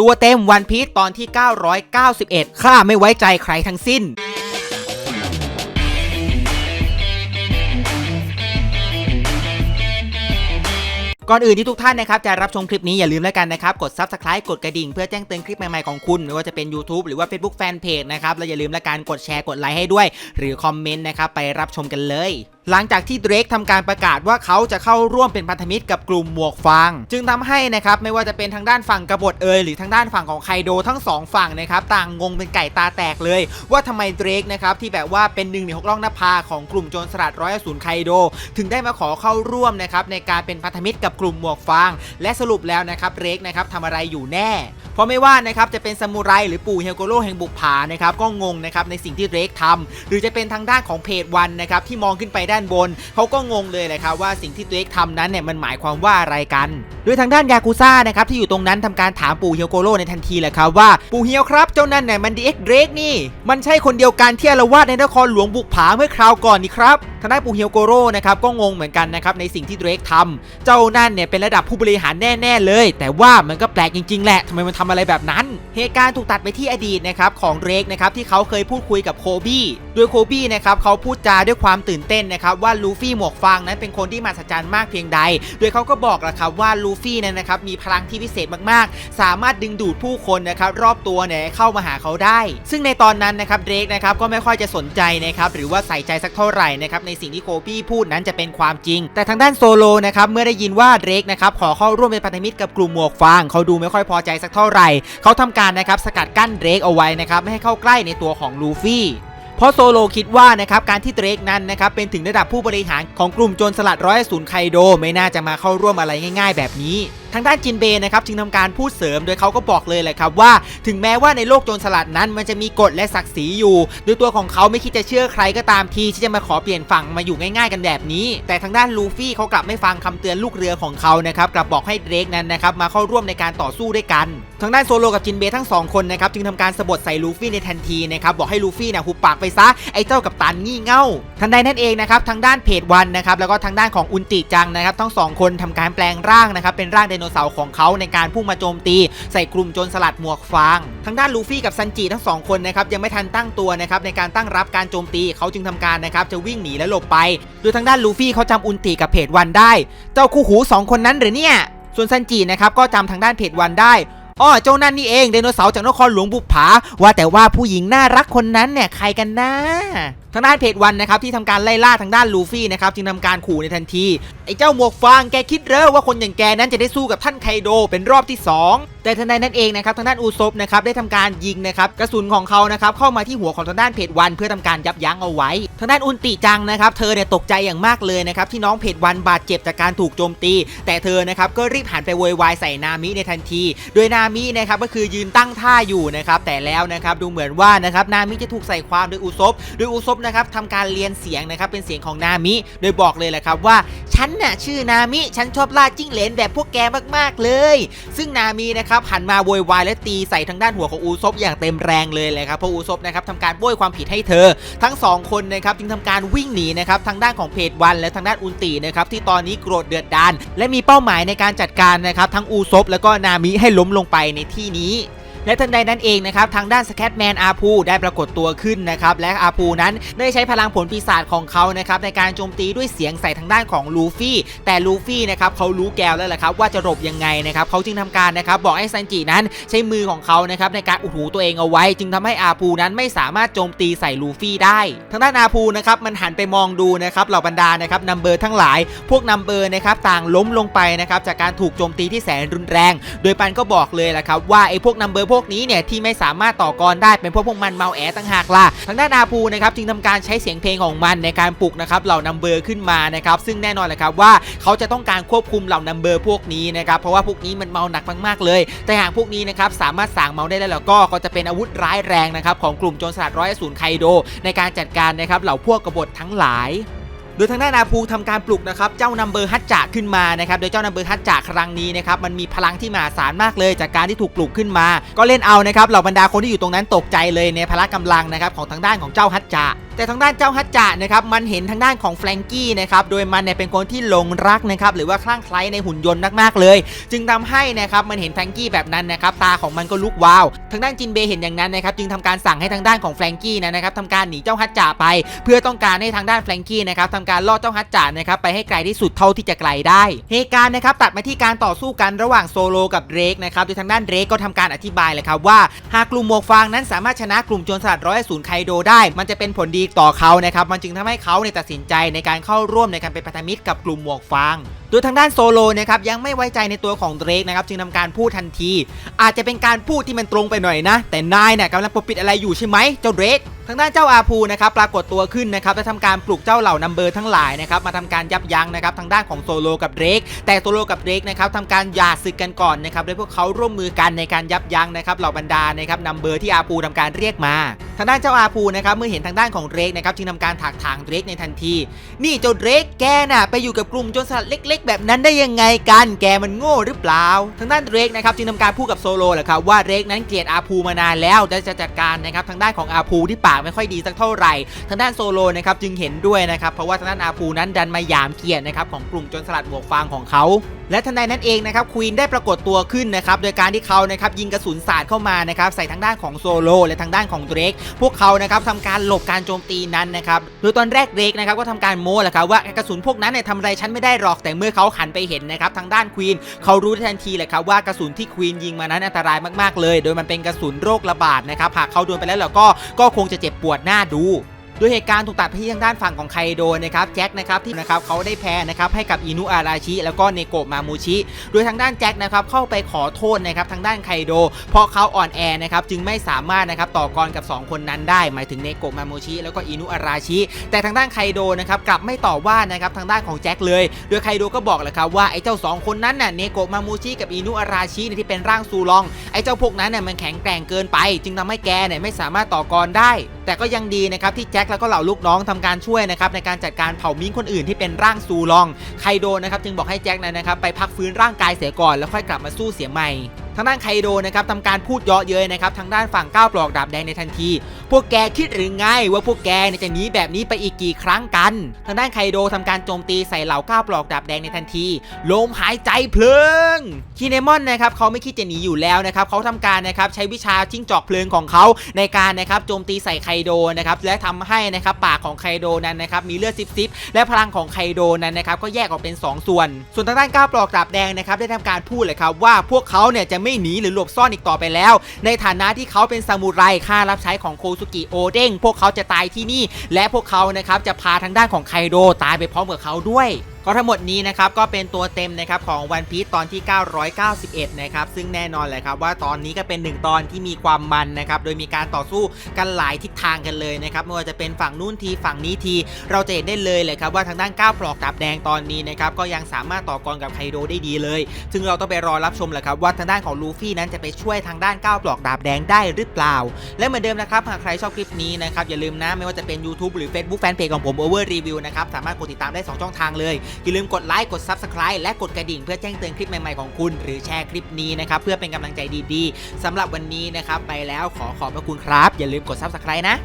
ตัวเต็มวันพีชตอนที่ 991 ข้าไม่ไว้ใจใครทั้งสิ้น ก่อนอื่นที่ทุกท่านนะครับจะรับชมคลิปนี้อย่าลืมแล้วกันนะครับกด Subscribe กดกระดิ่งเพื่อแจ้งเตือนคลิปใหม่ๆของคุณไม่ว่าจะเป็น YouTube หรือว่า Facebook Fanpage นะครับและอย่าลืมแล้วกันกดแชร์กดไลค์ให้ด้วย หรือคอมเมนต์นะครับไปรับชมกันเลยหลังจากที่เดรกทำการประกาศว่าเขาจะเข้าร่วมเป็นพันธมิตรกับกลุ่มหมวกฟาง จึงทำให้นะครับไม่ว่าจะเป็นทางด้านฝั่งกบฏเอยหรือทางด้านฝั่งของไคโดทั้งสองฝั่งนะครับต่างงงเป็นไก่ตาแตกเลย ว่าทำไมเดรกนะครับที่แบบว่าเป็นหนึ่งในหกล่องนภาของกลุ่มโจรสลัดร้อยศูนย์ไคโด ถึงได้มาขอเข้าร่วมนะครับในการเป็นพันธมิตรกับกลุ่มหมวกฟาง และสรุปแล้วนะครับเรกนะครับทำอะไรอยู่แน่ เพราะไม่ว่านะครับจะเป็นซามูไรหรือปู่เฮลโกโรแห่งบุกผานะครับก็งงนะครับในสิ่งที่เรกทำหรือจะเป็นทางด้านของเพจวันนะครับที่มองขึ้นไปด้านบนเขาก็งงเลยแหละครับว่าสิ่งที่เรกทำนั้นเนี่ยมันหมายความว่าอะไรกันโดยทางด้านยากุซ่านะครับที่อยู่ตรงนั้นทำการถามปู่เฮลโกโรในทันทีแหละครับว่าปู่เฮลครับเจ้านั่นเนี่ยมันดีเอ็กเรกนี่ มันใช่คนเดียวกันที่อาละวาดในนครหลวงบุกผาเมื่อคราวก่อนนี่ครับทางด้านปู่เฮลโกโรนะครับก็งงเหมือนกันนะครับในสิ่งที่เรกทำเจ้านั่นเนี่ยเป็นระดับผู้บริหารแน่ ๆ เลย แต่ว่ามันก็แปลกจริงๆแหละทำไมมันทำอะไรแบบนั้น เหตุการณ์ถูกตัดไปที่อดีตนะครับของเรกนะครับที่เขาเคยพูดคุยกับโคบี้ ดยโคบี้นะครับเขาพูดจาด้วยความตื่นเต้นนะครับว่าลูฟี่หมวกฟางนั้นเป็นคนที่มหัศจรรย์มากเพียงใด โดยเขาก็บอกแหละครับว่าลูฟี่นั้นนะครับมีพลังที่พิเศษมากๆ สามารถดึงดูดผู้คนนะครับรอบตัวเนี่ยเข้ามาหาเขาได้ ซึ่งในตอนนั้นนะครับเดรกนะครับก็ไม่ค่อยจะสนใจนะครับหรือว่าใส่ใจสักเท่าไหร่นะครับในสิ่งที่โคบี้พูดนั้นจะเป็นความจริง แต่ทางด้านโซโลนะครับเมื่อได้ยินว่าเดรกนะครับขอเข้าร่วมเป็นพันธมิตรกับกลุ่มหมวกฟางเขาดูไม่ค่อยพอใจสักเท่าไหร่ เขาทำการนะครับสกัดกั้นเดรกเอาไว้นะครับไม่ให้เข้าใกล้ในตัวของลูฟี่ เพราะโซโลคิดว่านะครับการที่เดรกนั้นนะครับเป็นถึงระดับผู้บริหารของกลุ่มโจรสลัดร้อยศูนย์ไคโดไม่น่าจะมาเข้าร่วมอะไรง่าย ๆ แบบนี้ทางด้านจินเบย์นะครับจึงทำการพูดเสริมโดยเขาก็บอกเลยแหละครับว่า ถึงแม้ว่าในโลกโจรสลัดนั้น มันจะมีกฎและศักดิ์ศรีอยู่โดยตัวของเขาไม่คิดจะเชื่อใครก็ตามทีที่จะมาขอเปลี่ยนฝั่งมาอยู่ง่ายๆกันแบบนี้ แต่ทางด้านลูฟี่เขากลับไม่ฟังคำเตือนลูกเรือของเขานะครับกลับบอกให้เดรกนั้นนะครับมาเข้าร่วมในการต่อสู้ด้วยกัน ทางด้านโซโลกับจินเบย์ทั้งสองคนนะครับจึงทำการสะบดใส่ลูฟี่ในทันทีนะครับบอกให้ลูฟี่นะหุบปากไปซะไอ้เจ้ากับตันงี่เง่าทันใดนั่นเองนะครับทางด้านเพจวันนะครับแล้วก็ทางด้านของอุนติจังนะครับทั้งสองคนทำการแปลงร่างนะครับเป็นร่างไดโนเสาร์ของเขาในการพุ่งมาโจมตี ใส่กลุ่มโจรสลัดหมวกฟางทางด้านลูฟี่กับซันจิทั้งสองคนนะครับยังไม่ทันตั้งตัวนะครับในการตั้งรับการโจมตีเขาจึงทำการนะครับจะวิ่งหนีและหลบไปโดยทางด้านลูฟี่เขาจำอุนติกับเพจวันได้ เจ้าคู่หูสองคนนั้นหรือเนี่ยส่วนซันจินะครับก็จำทางด้านเพจวันได้ อ๋อเจ้านั่นนี่เองไดโนเสาร์จากนครหลวงบุกผา ว่าแต่ว่าผู้หญิงน่ารักคนนั้นเนี่ยใครกันนะทางด้านเพจวันนะครับที่ทำการไล่ล่าทางด้านลูฟี่นะครับจึงทำการขู่ในทันทีไอ้เจ้าหมวกฟางแกคิดเรอว่าคนอย่างแกนั้นจะได้สู้กับท่านไคโดเป็นรอบที่ 2 แต่ทันใดนั้นเองนะครับทางด้านอูซบนะครับได้ทำการยิงนะครับกระสุนของเขานะครับเข้ามาที่หัวของทางด้านเพจวัน เพื่อทำการยับยั้งเอาไว้ ทางด้านอุนติจังนะครับเธอเนี่ยตกใจอย่างมากเลยนะครับที่น้องเพจวันบาดเจ็บจากการถูกโจมตี แต่เธอนะครับก็รีบหันไปโวยวายใส่นามิในทันที โดยนามินะครับก็คือยืนตั้งท่าอยู่นะครับแต่แล้วนะครับดูเหมือนว่านะครับนามิจะถูกใส่ความโดยอูซบโดยอูซบนะครับทำการเรียนเสียงนะครับเป็นเสียงของนามิ โดยบอกเลยแหละครับว่าฉันน่ะชื่อนามิฉันชอบล่าจิ้งเหลนแบบพวกแกมากๆเลย ซึ่งนามินะครับหันมาโวยวายและตีใส่ทางด้านหัวของอูซบอย่างเต็มแรงเลยเลยครับเพราะอูซบนะครับทำการโบยความผิดให้เธอ ทั้งสองคนนะครับจึงทำการวิ่งหนีนะครับทางด้านของเพจวัน และทางด้านอุนตีนะครับที่ตอนนี้โกรธเดือดดาน และมีเป้าหมายในการจัดการนะครับทั้งอูซบแล้วก็นามิให้ล้มลงไปในที่นี้ และทันใดนั้นเองนะครับทางด้านสแคตแมนอาพูได้ปรากฏตัวขึ้นนะครับและอาพูนั้นได้ใช้พลังผลปีศาจของเขานะครับในการโจมตีด้วยเสียงใส่ทางด้านของลูฟี่แต่ลูฟี่นะครับเขารู้แก้วแล้วแหละครับว่าจะหลบยังไงนะครับเขาจึงทำการนะครับบอกให้ซันจินั้นใช้มือของเขานะครับในการอุดหูตัวเองเอาไว้ จึงทำให้อาพูนั้นไม่สามารถโจมตีใส่ลูฟี่ได้ ทางด้านอาพูนะครับมันหันไปมองดูนะครับเหล่าบรรดานะครับนัมเบอร์ทั้งหลาย พวกนัมเบอร์นะครับต่างล้มลงไปนะครับจากการถูกโจมตีที่แสนรุนแรง โดยปันก็บอกเลยแหละครับว่าไอ้พวกนัมเบอร์พวกกนี้เนี่ยที่ไม่สามารถต่อกรได้เป็นพวกพวกมันเมาแอต่างหากล่ะทางด้านอาพูนะครับจึงทำการใช้เสียงเพลงของมันในการปลุกนะครับเหล่านัมเบอร์ขึ้นมานะครับซึ่งแน่นอนแหละครับว่าเขาจะต้องการควบคุมเหล่านัมเบอร์พวกนี้นะครับเพราะว่าพวกนี้มันเมาหนักมากๆเลย แต่หากพวกนี้นะครับสามารถสางเมาได้แล้วก็ก็จะเป็นอาวุธร้ายแรงนะครับของกลุ่มโจรสลัดร้อยศูนย์ไคโด ในการจัดการนะครับเหล่าพวกกบฏทั้งหลาย โดยทางด้านอาภูทำการปลุกนะครับเจ้านัมเบอร์ฮัตจ่าขึ้นมานะครับโดยเจ้านัมเบอร์ฮัตจ่าครั้งนี้นะครับมันมีพลังที่มหาศาลมากเลยจากการที่ถูกปลุกขึ้นมา ก็เล่นเอานะครับเหล่าบรรดาคนที่อยู่ตรงนั้นตกใจเลยในพละกำลังนะครับของทางด้านของเจ้าฮัตจ่า แต่ทางด้านเจ้าฮัจจะนะครับมันเห็นทางด้านของแฟรงกี้นะครับโดยมันเนี่ยเป็นคนที่หลงรักนะครับหรือว่าคลั่งไคล้ในหุ่นยนต์มากๆเลย จึงทำให้นะครับมันเห็นแฟรงกี้แบบนั้นนะครับตาของมันก็ลุกวาว ทางด้านจินเบย์เห็นอย่างนั้นนะครับจึงทำการสั่งให้ทางด้านของแฟรงกี้นะนะครับทำการหนีเจ้าฮัจจะไป เพื่อต้องการให้ทางด้านแฟรงกี้นะครับทำการล่อเจ้าฮัจจะนะครับไปให้ไกลที่สุดเท่าที่จะไกลได้ เหตุการณ์นะครับตัดมาที่การต่อสู้กันระหว่างโซโลกับเดรกนะครับโดยทางด้านเดรกก็ทำการอธิบายเลยครับว่า หากกลุ่มหมวกฟางนั้นสามารถชนะกลุ่มโจรสลัดร้อยศูนย์ไคโดได้ มันจะเป็นผลดีต่อเขานะครับมันจึงทำให้เขาเนี่ยตัดสินใจในการเข้าร่วมในการเป็นพันธมิตรกับกลุ่มหมวกฟางโดยทางด้านโซโลนะครับยังไม่ไว้ใจในตัวของเดรกนะครับจึงทำการพูดทันที อาจจะเป็นการพูดที่มันตรงไปหน่อยนะ แต่นายเนี่ยกำลังปกปิดอะไรอยู่ใช่ไหมเจ้าเดรกทางด้านเจ้าอาพูนะครับปรากฏตัวขึ้นนะครับและทำการปลุกเจ้าเหล่านัมเบอร์ทั้งหลายนะครับมาทำการยับยั้งนะครับทางด้านของโซโลกับเดรกแต่โซโลกับเดรกนะครับทำการหย่าศึกกันก่อนนะครับโดยพวกเขาร่วมมือกันในการยับยั้งนะครับเหล่าบรรดานะครับนัมเบอร์ที่อาพูทำการเรียกมา ทางด้านเจ้าอาพูนะครับเมื่อเห็นทางด้านของเดรกนะครับจึงทำการถักถางเดรกในทันที นี่เจ้าเดรกแกน่ะไปอยู่กับกลุ่มโจรสลัดเล็กกแบบนั้นได้ยังไงกันแกมันโง่หรือเปล่า ทางด้านเรกนะครับจึงทำการพูดกับโซโลแหละครับว่าเรกนั้นเกลียดอาภูมานานแล้วและจะจัดการนะครับทางด้านของอาภูที่ปากไม่ค่อยดีสักเท่าไหร่ ทางด้านโซโลนะครับจึงเห็นด้วยนะครับเพราะว่าทางด้านอาภูนั้นดันมาหยามเกียรตินะครับของกลุ่มจนสลัดหมวกฟางของเขา และทันใดนั้นเองนะครับควีนได้ปรากฏตัวขึ้นนะครับโดยการที่เขานะครับยิงกระสุนสาดเข้ามานะครับใส่ทางด้านของโซโลและทางด้านของเดรกพวกเขานะครับทำการหลบการโจมตีนั้นนะครับโดยตอนแรกเดรกนะครับก็ทำการโม้แหละครับว่ากระสุนพวกนั้นเนี่ยทำอะไรฉันไม่ได้หรอกแต่เมื่อเขาหันไปเห็นนะครับทางด้านควีนเขารู้ทันทีแหละครับว่ากระสุนที่ควีนยิงมานั้นอันตรายมากๆเลย โดยมันเป็นกระสุนโรคระบาดนะครับหากเขาโดนไปแล้วก็ก็คงจะเจ็บปวดหน้าดู โดยเหตุการณ์ถูกตัดไปที่ทางด้านฝั่งของไคโดนะครับแจ็คนะครับที่นะครับเขาได้แพ้นะครับให้กับอินุอาราชิ แล้วก็เนโกะมามูชิ โดยทางด้านแจ็คนะครับเข้าไปขอโทษนะครับทางด้านไคโด เพราะเขาอ่อนแอนะครับจึงไม่สามารถนะครับต่อกรกับ 2 คนนั้นได้ หมายถึงเนโกะมามูชิ แล้วก็อินุอาราชิ แต่ทางด้านไคโดนะครับกลับไม่ต่อว่านะครับทางด้านของแจ็คเลย โดยไคโดก็บอกแหละครับว่าไอ้เจ้าสองคนนั้นน่ะเนโกะมามูชิกับอินุอาราชินี่ที่เป็นร่างซูลองไอ้เจ้าพวกนั้นเนี่ยมันแข็งแกร่งเกินไป จึงทำให้แกเนี่ยไม่สามารถต่อกรได้ แต่ก็ยังดีนะครับที่แจ็คแล้วก็เหล่าลูกน้องทำการช่วยนะครับในการจัดการเผามิ้งคนอื่นที่เป็นร่างซูลองไคโดนะครับจึงบอกให้แจ็คนั้นนะครับไปพักฟื้นร่างกายเสียก่อนแล้วค่อยกลับมาสู้เสียใหม่ ทางด้านไคโดนะครับทำการพูดเยาะเย้ยนะครับทางด้านฝั่งก้าวปลอกดาบแดงในทันที พวกแกคิดหรือไงว่าพวกแกจะหนีแบบนี้ไปอีกกี่ครั้งกัน ทางด้านไคโดทำการโจมตีใส่เหล่าก้าวปลอกดาบแดงในทันทีลมหายใจเพลิงคีเนมอนนะครับเขาไม่คิดจะหนีอยู่แล้วนะครับเขาทำการนะครับใช้วิชาจิ้งจอกเพลิงของเขาในการนะครับโจมตีใส่ไคโดนะครับและทำให้นะครับปากของไคโดนั้นนะครับมีเลือดซิบๆและพลังของไคโดนั้นนะครับก็แยกออกเป็น 2 ส่วน ส่วนทางด้านก้าวปลอกดาบแดงนะครับได้ทำการพูดเลยครับว่าพวกเขาเนี่ยจะไไม่หนีหรือหลบซ่อนอีกต่อไปแล้ว ในฐานะที่เขาเป็นซามูไรค่ารับใช้ของโคซุกิโอเด้งพวกเขาจะตายที่นี่ และพวกเขานะครับจะพาทางด้านของไคโดตายไปพร้อมกับเขาด้วย ก็ทั้งหมดนี้นะครับก็เป็นตัวเต็มนะครับของวันพี e ตอนที่ 991 นะครับซึ่งแน่นอนเลยครับว่าตอนนี้ก็เป็นหนึ่งตอนที่มีความมันนะครับโดยมีการต่อสู้กันหลายทิศทางกันเลยนะครับไม่ว่าจะเป็นฝั่งนู้นทีฝั่งนี้ที เราจะเห็นได้เลยเลยครับว่าทางด้านก้าวปลอกดาบแดงตอนนี้นะครับก็ยังสามารถต่อกรกับไคโดได้ดีเลย ซึ่งเราต้องไปรอรับชมแหละครับว่าทางด้านของลูฟี่นั้นจะไปช่วยทางด้านก้าวปลอกดาบแดงได้หรือเปล่า และเหมือนเดิมนะครับหากใครชอบคลิปนี้นะครับอย่าลืมนะไม่ว่าจะเป็น YouTube หรือ Facebook Fanpage ของผม Over Review นะครับสามารถกดติดตามได้ 2 ช่องทางเลยอย่าลืมกดไลค์กด Subscribe และกดกระดิ่งเพื่อแจ้งเตือนคลิปใหม่ๆของคุณ หรือแชร์คลิปนี้นะครับเพื่อเป็นกำลังใจดีๆสำหรับวันนี้นะครับไปแล้วขอขอบพระคุณครับ อย่าลืมกด Subscribe นะ